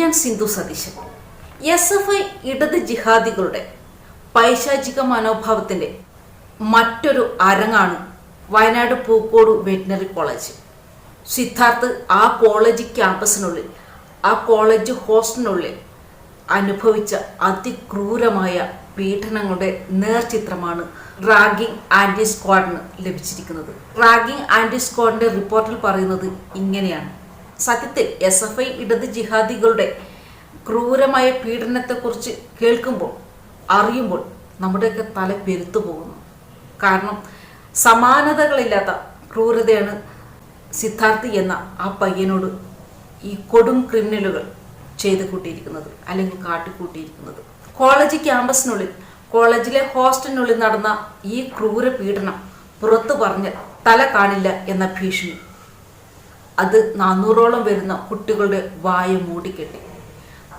ഞാൻ Sindhu Satheesan. S F I ഇടത് ജിഹാദികളുടെ പൈശാചിക മനോഭാവത്തിന്റെ മറ്റൊരു അരങ്ങാണ് വയനാട് പൂക്കോട് വെറ്റിനറി കോളേജ്. സിദ്ധാർത്ഥ് ആ കോളേജ് ക്യാമ്പസിനുള്ളിൽ ആ കോളേജ് ഹോസ്റ്റലിനുള്ളിൽ അനുഭവിച്ച അതിക്രൂരമായ പീഡനങ്ങളുടെ നേർചിത്രമാണ് റാഗിംഗ് ആന്റി സ്ക്വാഡിന് ലഭിച്ചിരിക്കുന്നത്. റാഗിംഗ് ആന്റി സ്ക്വാഡിന്റെ റിപ്പോർട്ടിൽ പറയുന്നത് ഇങ്ങനെയാണ്. സത്യത്തിൽ എസ് എഫ് ഐ ഇടത് ജിഹാദികളുടെ ക്രൂരമായ പീഡനത്തെക്കുറിച്ച് കേൾക്കുമ്പോൾ അറിയുമ്പോൾ നമ്മുടെയൊക്കെ തല പെരുത്തു പോകുന്നു. കാരണം സമാനതകളില്ലാത്ത ക്രൂരതയാണ് സിദ്ധാർത്ഥി എന്ന ആ പയ്യനോട് ഈ കൊടും ക്രിമിനലുകൾ ചെയ്ത് കൂട്ടിയിരിക്കുന്നത് അല്ലെങ്കിൽ കാട്ടിക്കൂട്ടിയിരിക്കുന്നത്. കോളേജ് ക്യാമ്പസിനുള്ളിൽ കോളേജിലെ ഹോസ്റ്റലിനുള്ളിൽ നടന്ന ഈ ക്രൂര പീഡനം പുറത്തു പറഞ്ഞ് തല കാണില്ല എന്ന ഭീഷണി. അത് നാനൂറോളം വരുന്ന കുട്ടികളുടെ വായ മൂടിക്കെട്ടി.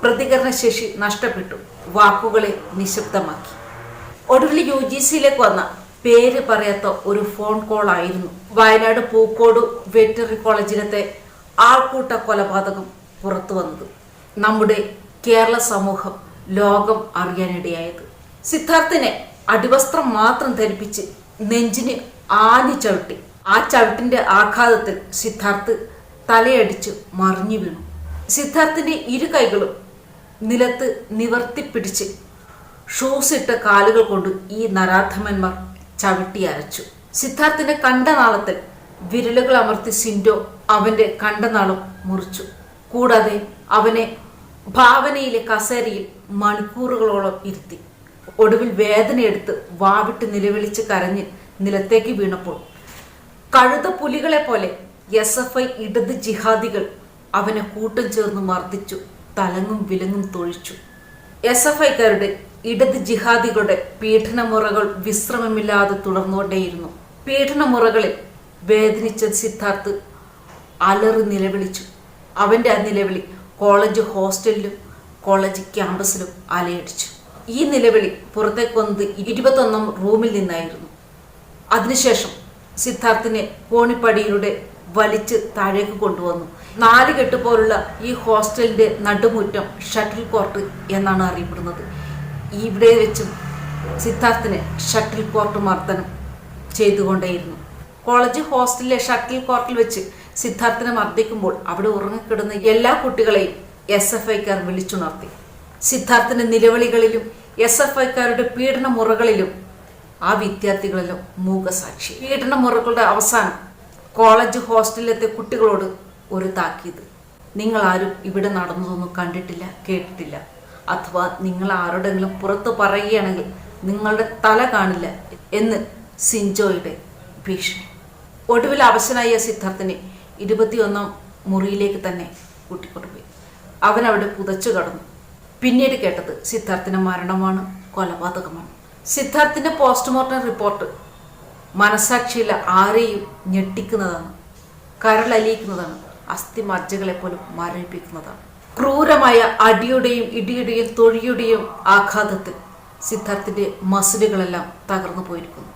പ്രതികരണശേഷി നഷ്ടപ്പെട്ടു. വാക്കുകളെ നിശബ്ദമാക്കി. ഒടുവിൽ യു ജി സിയിലേക്ക് വന്ന പേര് പറയാത്ത ഒരു ഫോൺ കോൾ ആയിരുന്നു. വയനാട് പൂക്കോട് വെറ്ററി കോളേജിലത്തെ ആൾക്കൂട്ട കൊലപാതകം പുറത്തു വന്നത്. നമ്മുടെ കേരള സമൂഹം ലോകം അറിയാനിടയായത്. സിദ്ധാർത്ഥിനെ അടിവസ്ത്രം മാത്രം ധരിപ്പിച്ച് നെഞ്ചിന് ആഞ്ഞു ചവിട്ടി. ആ ചവിട്ടിന്റെ ആഘാതത്തിൽ സിദ്ധാർത്ഥ് തലയടിച്ച് മറിഞ്ഞു വീണു. സിദ്ധാർത്ഥിന്റെ ഇരു കൈകളും നിലത്ത് നിവർത്തിപ്പിടിച്ച് ഷൂസ് ഇട്ട കാലുകൾ കൊണ്ട് ഈ നരാധമന്മാർ ചവിട്ടി അരച്ചു. സിദ്ധാർത്ഥിന്റെ കണ്ടനാളത്തിൽ വിരലുകൾ അമർത്തി സിൻഡോ അവന്റെ കണ്ടനാളം മുറിച്ചു. കൂടാതെ അവനെ ഭാവനയിലെ കസേരയിൽ മണിക്കൂറുകളോളം ഇരുത്തി. ഒടുവിൽ വേദനയെടുത്ത് വാവിട്ട് നിലവിളിച്ച് കരഞ്ഞ് നിലത്തേക്ക് വീണപ്പോൾ കഴുത പുലികളെ പോലെ എസ് എഫ് ഐ ഇടത് ജിഹാദികൾ അവനെ കൂട്ടം ചേർന്ന് മർദ്ദിച്ചു തലങ്ങും വിലങ്ങും തൊഴിച്ചു. എസ് എഫ് ഐക്കാരുടെ ഇടത് ജിഹാദികളുടെ പീഡനമുറകൾ വിശ്രമമില്ലാതെ തുടർന്നുകൊണ്ടേയിരുന്നു. പീഡനമുറകളിൽ വേദനിച്ച സിദ്ധാർത്ഥ് അലറി നിലവിളിച്ചു. അവന്റെ ആ നിലവിളി കോളേജ് ഹോസ്റ്റലിലും കോളേജ് ക്യാമ്പസിലും അലയടിച്ചു. ഈ നിലവിളി പുറത്തേക്ക് വന്നത് ഇരുപത്തൊന്നാം റൂമിൽ നിന്നായിരുന്നു. അതിനുശേഷം സിദ്ധാർത്ഥിനെ കോണിപ്പടിയിലൂടെ വലിച്ച് താഴേക്ക് കൊണ്ടുവന്നു. നാല് കെട്ട് പോലുള്ള ഈ ഹോസ്റ്റലിന്റെ നടുമുറ്റം ഷട്ടിൽ കോർട്ട് എന്നാണ് അറിയപ്പെടുന്നത്. ഇവിടെ വെച്ചും സിദ്ധാർത്ഥിനെ ഷട്ടിൽ കോർട്ട് മർദ്ദനം ചെയ്തുകൊണ്ടേയിരുന്നു. കോളേജ് ഹോസ്റ്റലിലെ ഷട്ടിൽ കോർട്ടിൽ വെച്ച് സിദ്ധാർത്ഥിനെ മർദ്ദിക്കുമ്പോൾ അവിടെ ഉറങ്ങിക്കിടന്ന എല്ലാ കുട്ടികളെയും എസ് എഫ് ഐക്കാർ വിളിച്ചുണർത്തി. സിദ്ധാർത്ഥിന്റെ നിലവിളികളിലും എസ് എഫ് ഐക്കാരുടെ പീഡന മുറകളിലും ആ വിദ്യാർത്ഥികളെല്ലാം മൂകസാക്ഷി. പീഡന മുറകളുടെ അവസാനം കോളേജ് ഹോസ്റ്റലിലെത്തെ കുട്ടികളോട് ഒരു താക്കീത്. നിങ്ങൾ ആരും ഇവിടെ നടന്നതൊന്നും കണ്ടിട്ടില്ല കേട്ടിട്ടില്ല. അഥവാ നിങ്ങൾ ആരോടെങ്കിലും പുറത്ത് പറയുകയാണെങ്കിൽ നിങ്ങളുടെ തല കാണില്ല എന്ന് സിൻജോയുടെ ഭീഷണി. ഒടുവിൽ അവശനായ സിദ്ധാർത്ഥിനെ ഇരുപത്തിയൊന്നാം മുറിയിലേക്ക് തന്നെ കൂട്ടിക്കൊണ്ടുപോയി. അവൻ അവിടെ പുതച്ചു കടന്നു. പിന്നീട് കേട്ടത് സിദ്ധാർത്ഥിന്റെ മരണമാണ് കൊലപാതകമാണ്. സിദ്ധാർത്ഥിന്റെ പോസ്റ്റ്മോർട്ടം റിപ്പോർട്ട് മനസാക്ഷിയില്ല ആരെയും ഞെട്ടിക്കുന്നതാണ് കരളലിയിക്കുന്നതാണ് അസ്ഥി മജ്ജകളെ പോലും മരണിപ്പിക്കുന്നതാണ് ക്രൂരമായ അടിയുടെയും ഇടിയുടെയും തൊഴിയുടെയും ആഘാതത്തിൽ സിദ്ധാർത്ഥിന്റെ മസിലുകളെല്ലാം തകർന്നു പോയിരിക്കുന്നു.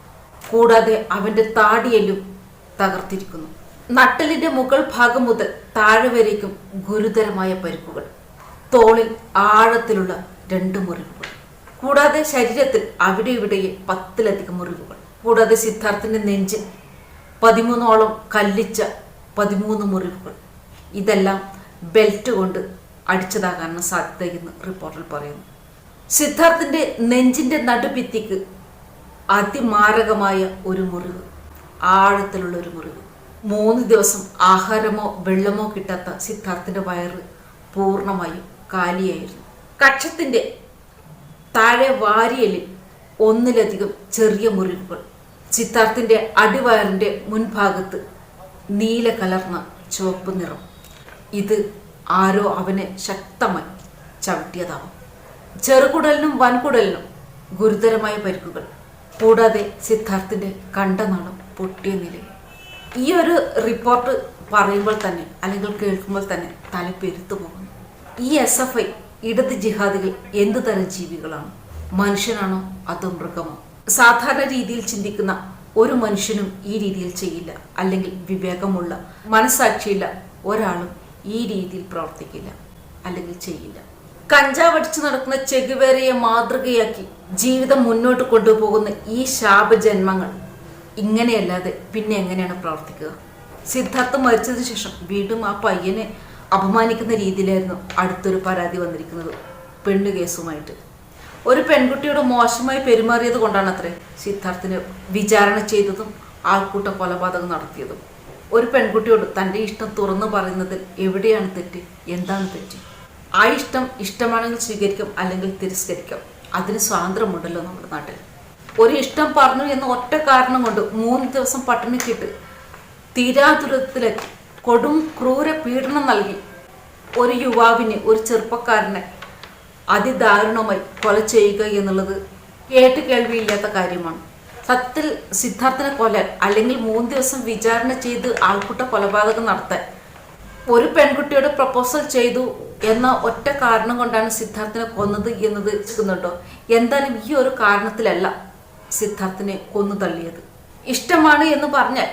കൂടാതെ അവന്റെ താടിയെല്ലും തകർത്തിരിക്കുന്നു. നട്ടലിന്റെ മുകൾ ഭാഗം മുതൽ താഴെ വരേക്കും ഗുരുതരമായ പരിക്കുകൾ. തോളിൽ ആഴത്തിലുള്ള രണ്ട് മുറിവുകൾ. കൂടാതെ ശരീരത്തിൽ അവിടെ ഇവിടെ പത്തിലധികം മുറിവുകൾ. കൂടാതെ സിദ്ധാർത്ഥിന്റെ നെഞ്ചിൽ പതിമൂന്നോളം കല്ലിച്ച പതിമൂന്ന് മുറിവുകൾ. ഇതെല്ലാം ബെൽറ്റ് കൊണ്ട് അടിച്ചതാകാനാണ് സാധ്യതയെന്ന് റിപ്പോർട്ടിൽ പറയുന്നു. സിദ്ധാർത്ഥിന്റെ നെഞ്ചിന്റെ നടുഭിത്തിക്ക് അതിമാരകമായ ഒരു മുറിവ് ആഴത്തിലുള്ള ഒരു മുറിവ്. മൂന്ന് ദിവസം ആഹാരമോ വെള്ളമോ കിട്ടാത്ത സിദ്ധാർത്ഥിന്റെ വയറ് പൂർണമായും കാലിയായിരുന്നു. കക്ഷത്തിന്റെ താഴെ വാരിയലിൽ ഒന്നിലധികം ചെറിയ മുറിവുകൾ സിദ്ധാർത്ഥിന്റെ അടിവയറിന്റെ മുൻഭാഗത്ത് നീല കലർന്ന ചുവപ്പ് നിറം. ഇത് ആരോ അവനെ ശക്തമായി ചവിട്ടിയതാവും. ചെറുകുടലിനും വൻകുടലിനും ഗുരുതരമായ പരിക്കുകൾ. കൂടാതെ സിദ്ധാർത്ഥിന്റെ കണ്ടനാളം പൊട്ടിയ നിലയിൽ. ഈ ഒരു റിപ്പോർട്ട് പറയുമ്പോൾ തന്നെ അല്ലെങ്കിൽ കേൾക്കുമ്പോൾ തന്നെ തലപ്പെരുത്തു പോകുന്നു. ഈ എസ് എഫ് ഐ ഇടത് ജിഹാദികൾ എന്ത് തരം ജീവികളാണ്? മനുഷ്യനാണോ അതോ മൃഗമോ? സാധാരണ രീതിയിൽ ചിന്തിക്കുന്ന ഒരു മനുഷ്യനും ഈ രീതിയിൽ ചെയ്യില്ല. അല്ലെങ്കിൽ വിവേകമുള്ള മനസാക്ഷിയില്ല ഒരാളും ഈ രീതിയിൽ പ്രവർത്തിക്കില്ല അല്ലെങ്കിൽ ചെയ്യില്ല. കഞ്ചാവ് അടിച്ചു നടക്കുന്ന ചെകുവേരയെ മാതൃകയാക്കി ജീവിതം മുന്നോട്ട് കൊണ്ടുപോകുന്ന ഈ ശാപജന്മങ്ങൾ ഇങ്ങനെയല്ലാതെ പിന്നെ എങ്ങനെയാണ് പ്രവർത്തിക്കുക? സിദ്ധാർത്ഥം മരിച്ചതിന് ശേഷം വീണ്ടും ആ പയ്യനെ അപമാനിക്കുന്ന രീതിയിലായിരുന്നു അടുത്തൊരു പരാതി വന്നിരിക്കുന്നത്. പെണ്ണു കേസുമായിട്ട് ഒരു പെൺകുട്ടിയോട് മോശമായി പെരുമാറിയത് കൊണ്ടാണ് അത്രേ. സിദ്ധാർത്ഥിനെ വിചാരണ ചെയ്തതും ആൾക്കൂട്ട കൊലപാതകം നടത്തിയതും. ഒരു പെൺകുട്ടിയോട് തന്റെ ഇഷ്ടം തുറന്നു പറയുന്നതിൽ എവിടെയാണ് തെറ്റ്? എന്താണ് തെറ്റ്? ആ ഇഷ്ടം ഇഷ്ടമാണെങ്കിൽ സ്വീകരിക്കാം അല്ലെങ്കിൽ തിരസ്കരിക്കാം. അതിന് സ്വാതന്ത്ര്യമുണ്ടല്ലോ നമ്മുടെ നാട്ടിൽ. ഒരു ഇഷ്ടം പറഞ്ഞു എന്ന ഒറ്റ കാരണം കൊണ്ട് മൂന്ന് ദിവസം പട്ടിണിക്കിട്ട് തീരാതുരത്തിലെ കൊടും ക്രൂര പീഡനം നൽകി ഒരു യുവാവിനെ ഒരു ചെറുപ്പക്കാരനെ അതിദാരുണമായി കൊല ചെയ്യുക എന്നുള്ളത് കേട്ട് കേൾവിയില്ലാത്ത കാര്യമാണ്. സത്യത്തിൽ സിദ്ധാർത്ഥനെ കൊല്ലാൻ അല്ലെങ്കിൽ മൂന്ന് ദിവസം വിചാരണ ചെയ്ത് ആൾക്കൂട്ട കൊലപാതകം നടത്താൻ ഒരു പെൺകുട്ടിയോട് പ്രപ്പോസൽ ചെയ്തു എന്ന ഒറ്റ കാരണം കൊണ്ടാണ് സിദ്ധാർത്ഥനെ കൊന്നത് എന്നത് ചിന്തിക്കുന്നുണ്ടോ എന്തായാലും ഈ ഒരു കാരണത്തിലല്ല സിദ്ധാർത്ഥനെ കൊന്നു തള്ളിയത്? ഇഷ്ടമാണ് എന്ന് പറഞ്ഞാൽ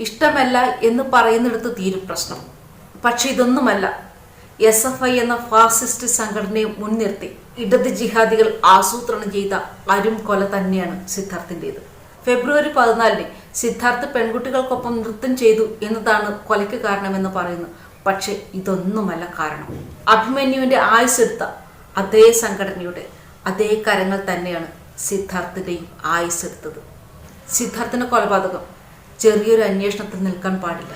ഇഷ്ടമല്ല എന്ന് പറയുന്നിടത്ത് തീരും പ്രശ്നം. പക്ഷെ ഇതൊന്നുമല്ല. എസ് എഫ് ഐ എന്ന ഫാസിസ്റ്റ് സംഘടനയെ മുൻനിർത്തി ഇടത് ജിഹാദികൾ ആസൂത്രണം ചെയ്ത അരും കൊല തന്നെയാണ് സിദ്ധാർത്ഥിന്റേത് ഫെബ്രുവരി പതിനാലിന് സിദ്ധാർത്ഥ് പെൺകുട്ടികൾക്കൊപ്പം നൃത്തം ചെയ്തു എന്നതാണ് കൊലയ്ക്ക് കാരണമെന്ന് പറയുന്നു പക്ഷെ ഇതൊന്നുമല്ല കാരണം. അഭിമന്യുവിന്റെ ആയുസ്സെടുത്ത അതേ സംഘടനയുടെ അതേ കരങ്ങൾ തന്നെയാണ് സിദ്ധാർത്ഥിന്റെയും ആയുസ്സെടുത്തത് സിദ്ധാർത്ഥിന്റെ കൊലപാതകം ചെറിയൊരു അന്വേഷണത്തിൽ നിൽക്കാൻ പാടില്ല.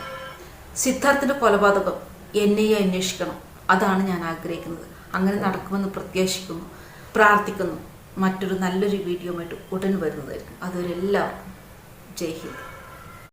സിദ്ധാർത്ഥിന്റെ കൊലപാതകം എന്നെയെ അന്വേഷിക്കണം. അതാണ് ഞാൻ ആഗ്രഹിക്കുന്നത്. അങ്ങനെ നടക്കുമെന്ന് പ്രത്യാശിക്കുന്നു പ്രാർത്ഥിക്കുന്നു. മറ്റൊരു നല്ലൊരു വീഡിയോ ആയിട്ട് ഉടൻ വരുന്നതായിരിക്കും. അതുവരെ എല്ലാവർക്കും ജയ് ഹിന്ദ്.